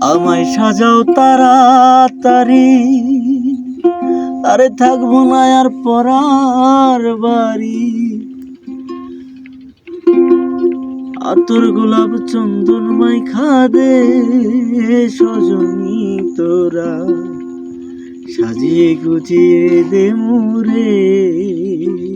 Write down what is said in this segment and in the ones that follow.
আমায় সাজাও তাড়াতাড়ি। আরে থাকব না আর পরার বাড়ি। আতর গোলাপ চন্দন মাই খাদে সজনী তোরা। সাজিয়ে গুজিয়ে দে মুরে।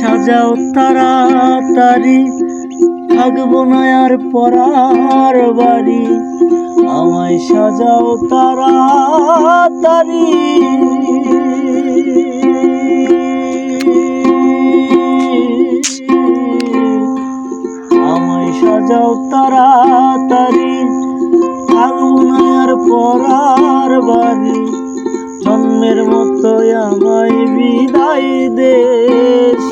সাজাও তাড়াতাড়ি। থাকব না আর পরার বাড়ি। আমায় সাজাও তাড়াতাড়ি। আমায় সাজাও তাড়াতাড়ি। থাকব না আর পরার বাড়ি। জন্মের মতো আমায় বিদায় দে।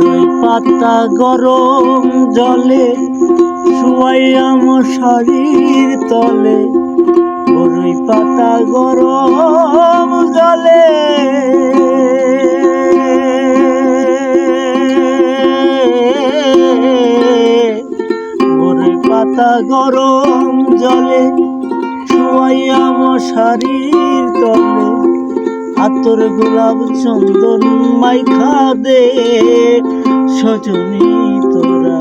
বড়ই পাতা গরম জলে শুয়াইয়া মশারির তলে। বড়ই পাতা গরম জলে। বড়ই পাতা গরম জলে শুয়াইয়া মশারির তলে। আতর গোলাপ চন্দন মাইখা দে, সজনী তোরা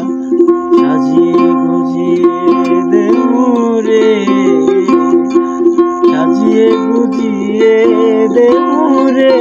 সাজিয়ে গুজিয়ে দে রে সাজিয়ে গুজিয়ে দে মুরে